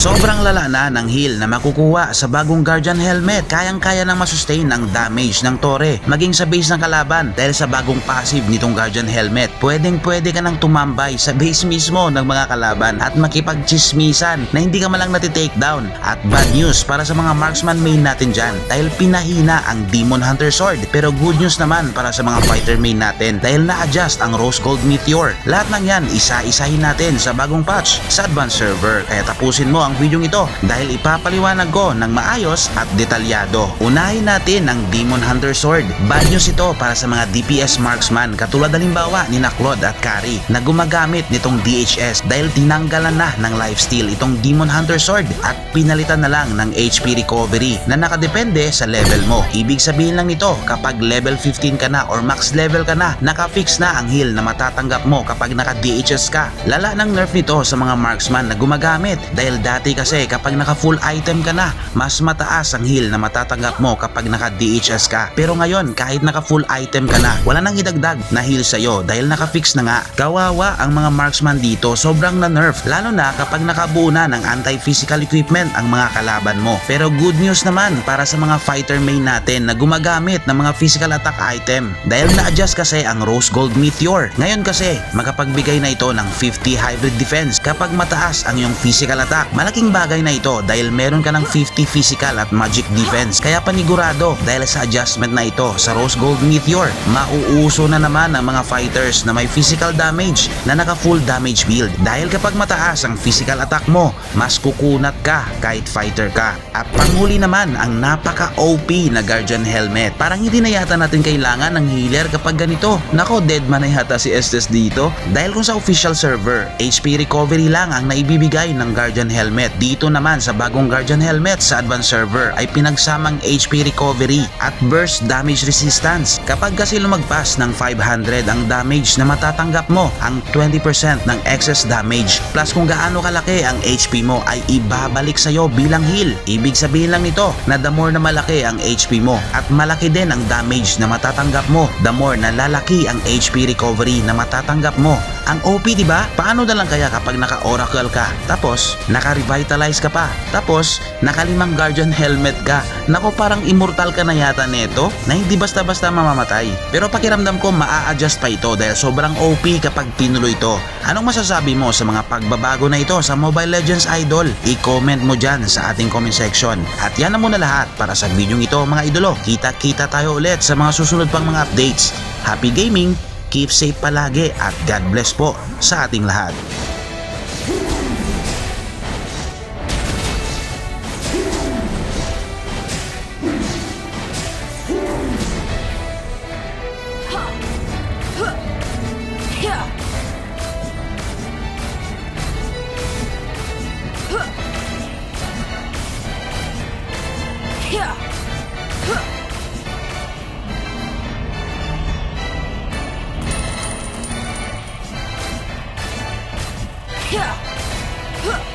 Sobrang lala na ng heal na makukuha sa bagong Guardian helmet. Kayang-kaya nang masustain ang damage ng Tore maging sa base ng kalaban dahil sa bagong passive nitong Guardian helmet. Pwedeng pwede ka nang tumambay sa base mismo ng mga kalaban at makipagchismisan na hindi ka malang natitake down. At bad news para sa mga marksman main natin dyan dahil pinahina ang Demon Hunter Sword. Pero good news naman para sa mga fighter main natin dahil na-adjust ang Rose Gold Meteor. Lahat ng yan isa-isahin natin sa bagong patch sa advanced server. Kaya tapusin mo ang videong ito dahil ipapaliwanag ko ng maayos at detalyado. Unahin natin ang Demon Hunter Sword. Bad news ito para sa mga DPS marksman katulad halimbawa ni Claude at Kari na gumagamit nitong DHS dahil tinanggalan na ng lifesteal itong Demon Hunter Sword at pinalitan na lang ng HP recovery na nakadepende sa level mo. Ibig sabihin lang nito kapag level 15 ka na or max level ka na, nakafix na ang heal na matatanggap mo kapag naka-DHS ka. Lala ng nerf nito sa mga marksman na gumagamit dahil dati kasi kapag naka full item ka na, mas mataas ang heal na matatanggap mo kapag naka-DHS ka. Pero ngayon kahit naka full item ka na, wala nang idagdag na heal sa'yo dahil naka-fix na nga. Kawawa ang mga marksman dito, sobrang na-nerf lalo na kapag nakabuo na ng anti-physical equipment ang mga kalaban mo. Pero good news naman para sa mga fighter main natin na gumagamit ng mga physical attack item dahil na-adjust kasi ang Rose Gold Meteor. Ngayon kasi, makapagbigay na ito ng 50 hybrid defense kapag mataas ang iyong physical attack. Malaking bagay na ito dahil meron ka ng 50 physical at magic defense. Kaya panigurado dahil sa adjustment na ito sa Rose Gold Meteor, mauuso na naman ang mga fighters na may physical damage na naka full damage build. Dahil kapag mataas ang physical attack mo, mas kukunat ka kahit fighter ka. At panghuli naman ang napaka OP na Guardian Helmet. Parang hindi na yata natin kailangan ng healer kapag ganito. Nako, dead man na yata si Estes dito. Dahil kung sa official server, HP recovery lang ang naibibigay ng Guardian Helmet. Dito naman sa bagong Guardian Helmet sa advanced server ay pinagsamang HP recovery at burst damage resistance. Kapag kasi lumagpas ng 500 ang damage na matatanggap mo, ang 20% ng excess damage plus kung gaano kalaki ang HP mo ay ibabalik sa'yo bilang heal. Ibig sabihin lang nito na the more na malaki ang HP mo at malaki din ang damage na matatanggap mo, the more na lalaki ang HP recovery na matatanggap mo. Ang OP, di ba? Paano na lang kaya kapag naka-oracle ka? Tapos, naka-revitalize ka pa. Tapos, nakalimang guardian helmet ka. Nako, parang immortal ka na yata neto na hindi basta-basta mamamatay. Pero pakiramdam ko maa-adjust pa ito dahil sobrang OP kapag tinuloy ito. Anong masasabi mo sa mga pagbabago na ito sa Mobile Legends Idol? I-comment mo dyan sa ating comment section. At yan na muna lahat para sa video ito mga idolo. Kita-kita tayo ulit sa mga susunod pang mga updates. Happy gaming! Keep safe palagi at God bless po sa ating lahat. 呀呀